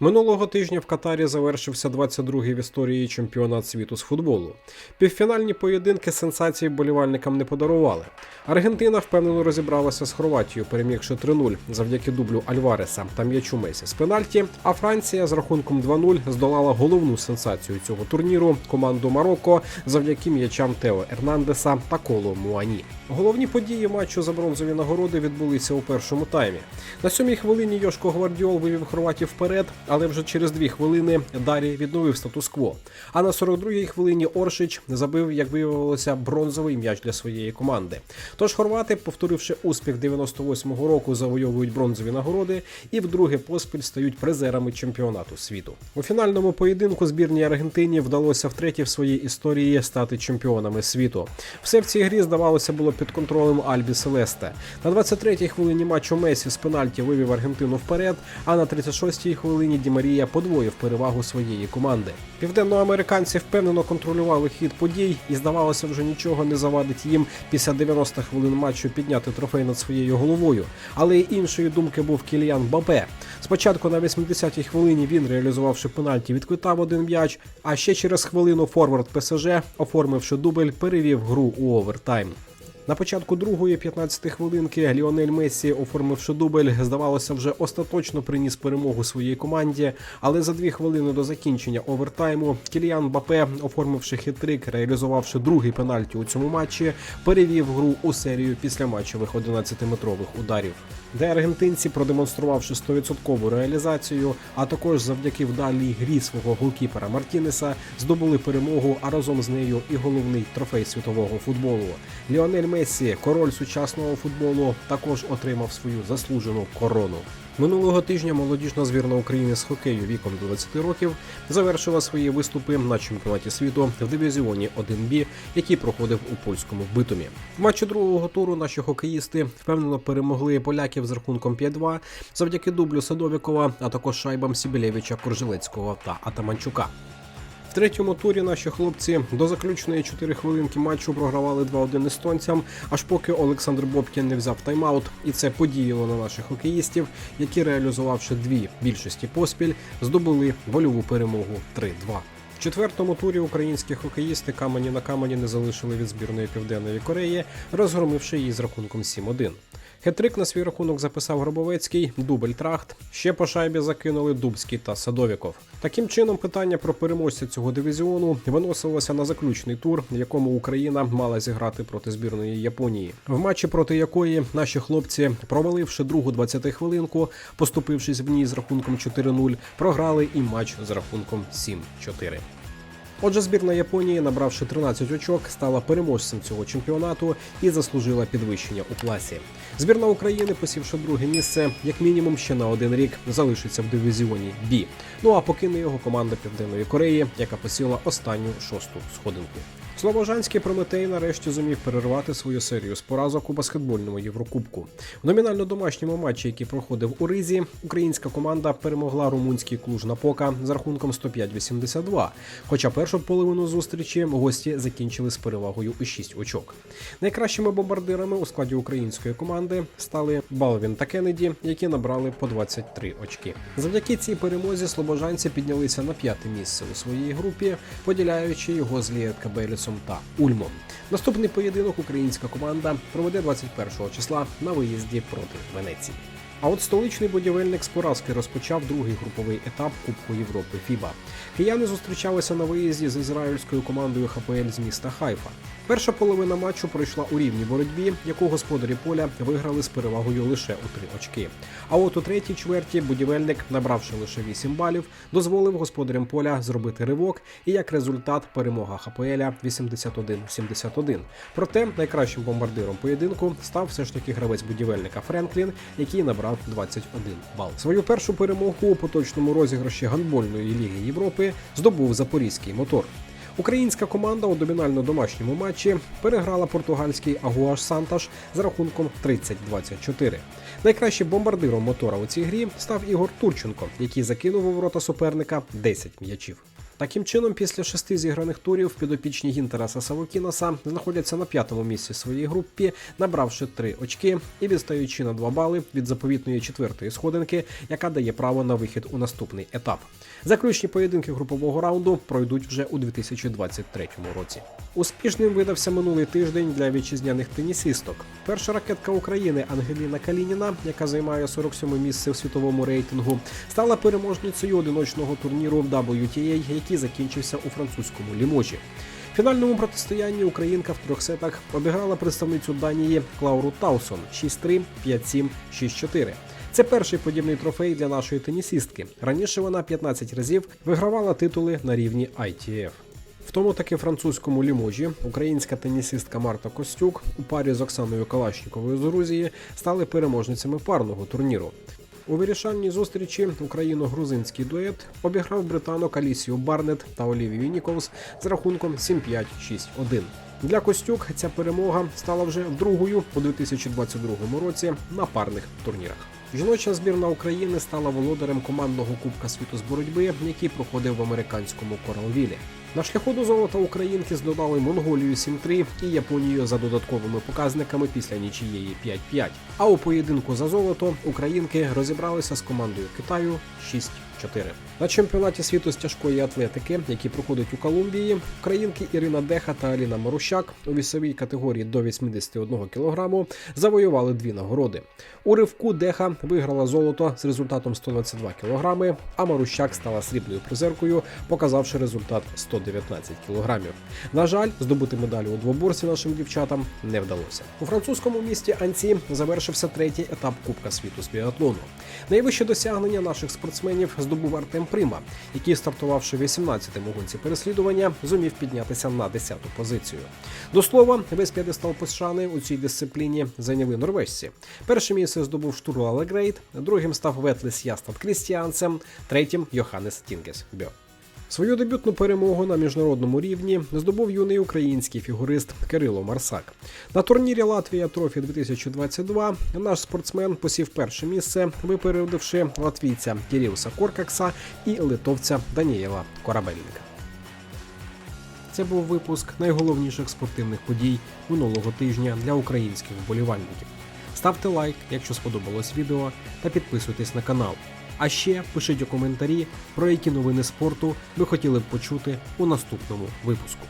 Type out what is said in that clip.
Минулого тижня в Катарі завершився 22-й в історії чемпіонат світу з футболу. Півфінальні поєдинки сенсації болівальникам не подарували. Аргентина впевнено розібралася з Хорватією, перемігши 3-0 завдяки дублю Альвареса та м'ячу Месі з пенальті. А Франція з рахунком 2-0 здолала головну сенсацію цього турніру команду Марокко завдяки м'ячам Тео Ернандеса та Коло Муані. Головні події матчу за бронзові нагороди відбулися у першому таймі. На сьомій хвилині Йошко Гвардіол вивів хорватів вперед, але вже через дві хвилини Дарі відновив статус-кво. А на 42-й хвилині Оршич забив, як виявилося, бронзовий м'яч для своєї команди. Тож хорвати, повторивши успіх 98-го року, завойовують бронзові нагороди і вдруге поспіль стають призерами чемпіонату світу. У фінальному поєдинку збірній Аргентині вдалося втретє в своїй історії стати чемпіонами світу. Все в цій грі здавалося було під контролем Альбі Селесте. На 23-й хвилині матчу Месі з пенальті вивів Аргентину вперед, а на 36-й хвилині Ді Марія подвоїв перевагу своєї команди. Південноамериканці впевнено контролювали хід подій, і здавалося, вже нічого не завадить їм після 90 хвилин матчу підняти трофей над своєю головою. Але й іншої думки був Кіліан Бапе. Спочатку на 80-й хвилині він, реалізувавши пенальті, відквитав один м'яч, а ще через хвилину форвард ПСЖ, оформивши дубль, перевів гру у овертайм. На початку другої 15 хвилинки Ліонель Мессі, оформивши дубль, здавалося, вже остаточно приніс перемогу своїй команді. Але за дві хвилини до закінчення овертайму Кіліан Бапе, оформивши хитрик, реалізувавши другий пенальті у цьому матчі, перевів гру у серію післяматчевих 11-метрових ударів, де аргентинці, продемонструвавши 100% реалізацію, а також завдяки вдалій грі свого голкіпера Мартінеса, здобули перемогу, а разом з нею і головний трофей світового футболу. Ліонель Мессі, король сучасного футболу, також отримав свою заслужену корону. Минулого тижня молодіжна збірна України з хокею віком до 20 років завершила свої виступи на чемпіонаті світу в дивізіоні 1Б, який проходив у польському битумі. В матчі другого туру наші хокеїсти впевнено перемогли поляків з рахунком 5-2 завдяки дублю Садовікова, а також шайбам Сібілєвича, Коржелецького та Атаманчука. В третьому турі наші хлопці до заключної 4 хвилинки матчу програвали 2-1 естонцям, аж поки Олександр Бобкін не взяв тайм-аут, і це подіяло на наших хокеїстів, які, реалізувавши дві більшості поспіль, здобули вольову перемогу 3-2. В четвертому турі українські хокеїсти камені на камені не залишили від збірної Південної Кореї, розгромивши її з рахунком 7-1. Хетрик на свій рахунок записав Гробовецький, дубль Трахт. Ще по шайбі закинули Дубський та Садовіков. Таким чином, питання про переможця цього дивізіону виносилося на заключний тур, в якому Україна мала зіграти проти збірної Японії, в матчі проти якої наші хлопці, проваливши другу 20 хвилинку, поступившись в ній з рахунком 4-0, програли і матч з рахунком 7-4. Отже, збірна Японії, набравши 13 очок, стала переможцем цього чемпіонату і заслужила підвищення у класі. Збірна України, посівши друге місце, як мінімум ще на один рік залишиться в дивізіоні Бі. Ну а покине його команда Південної Кореї, яка посіла останню шосту сходинку. Слобожанський Прометей нарешті зумів перервати свою серію з поразок у баскетбольному Єврокубку. В номінально домашньому матчі, який проходив у Ризі, українська команда перемогла румунський клуж Напока з рахунком 105-82. Хоча першу половину зустрічі гості закінчили з перевагою у 6 очок. Найкращими бомбардирами у складі української команди стали Балвін та Кеннеді, які набрали по 23 очки. Завдяки цій перемозі слобожанці піднялися на п'яте місце у своїй групі, поділяючи його з Лієт Белісом та Ульмом. Наступний поєдинок українська команда проведе 21 числа на виїзді проти Венеції. А от столичний будівельник з поразки розпочав другий груповий етап Кубку Європи ФІБА. Кияни зустрічалися на виїзді з ізраїльською командою ХПЛ з міста Хайфа. Перша половина матчу пройшла у рівній боротьбі, яку господарі поля виграли з перевагою лише у три очки. А от у третій чверті будівельник, набравши лише 8 балів, дозволив господарям поля зробити ривок, і як результат перемога ХПЛ 81-71. Проте найкращим бомбардиром поєдинку став все ж таки гравець будівельника Френклін, який набрав 21 бал. Свою першу перемогу у поточному розіграші гандбольної ліги Європи здобув запорізький мотор. Українська команда у домінально домашньому матчі переграла португальський Агуаш Санташ з рахунком 30-24. Найкращим бомбардиром мотора у цій грі став Ігор Турченко, який закинув у ворота суперника 10 м'ячів. Таким чином, після шести зіграних турів підопічні Гінтераса Савокінаса знаходяться на п'ятому місці своєї групі, набравши три очки і відстаючи на два бали від заповітної четвертої сходинки, яка дає право на вихід у наступний етап. Заключні поєдинки групового раунду пройдуть вже у 2023 році. Успішним видався минулий тиждень для вітчизняних тенісисток. Перша ракетка України Ангеліна Калініна, яка займає 47 місце в світовому рейтингу, стала переможницею одиночного турніру WTA, який закінчився у французькому ліможі. В фінальному протистоянні Українка в трьох сетах обіграла представницю Данії Клауру Таусон 6-3, 5-7, 6-4. Це перший подібний трофей для нашої тенісістки. Раніше вона 15 разів вигравала титули на рівні ITF. В тому таки французькому ліможі українська тенісистка Марта Костюк у парі з Оксаною Калашніковою з Грузії стали переможницями парного турніру. У вирішальній зустрічі україно-грузинський дует обіграв британок Алісію Барнет та Олівію Ніколс з рахунком 7-5-6-1. Для Костюк ця перемога стала вже другою у 2022 році на парних турнірах. Жіноча збірна України стала володарем командного Кубка світу з боротьби, який проходив в американському Коралвілі. На шляху до золота українки здолали Монголію 7-3 і Японію за додатковими показниками після нічієї 5-5. А у поєдинку за золото українки розібралися з командою Китаю 6-4. На чемпіонаті світу з тяжкої атлетики, який проходить у Колумбії, українки Ірина Деха та Аліна Марущак у вісовій категорії до 81 кг завоювали дві нагороди. У ривку Деха виграла золото з результатом 122 кг, а Марущак стала срібною призеркою, показавши результат 119 кг. На жаль, здобути медалі у двоборці нашим дівчатам не вдалося. У французькому місті Анці завершився третій етап Кубка світу з біатлону. Найвище досягнення наших спортсменів здобув Артем Прима, який, стартувавши 18-тим у гонці переслідування, зумів піднятися на 10-ту позицію. До слова, весь п'єдестал пошани у цій дисципліні зайняли норвежці. Перше місце здобув Штуру Алегрейт, другим став Ветлес Ястат Крістіансен, третім Йоханнес Тінгес Бьо. Свою дебютну перемогу на міжнародному рівні здобув юний український фігурист Кирило Марсак. На турнірі Латвія Трофі 2022 наш спортсмен посів перше місце, випередивши латвійця Кіріуса Коркакса і литовця Данієла Корабельника. Це був випуск найголовніших спортивних подій минулого тижня для українських вболівальників. Ставте лайк, якщо сподобалось відео, та підписуйтесь на канал. А ще пишіть у коментарі, про які новини спорту ви хотіли б почути у наступному випуску.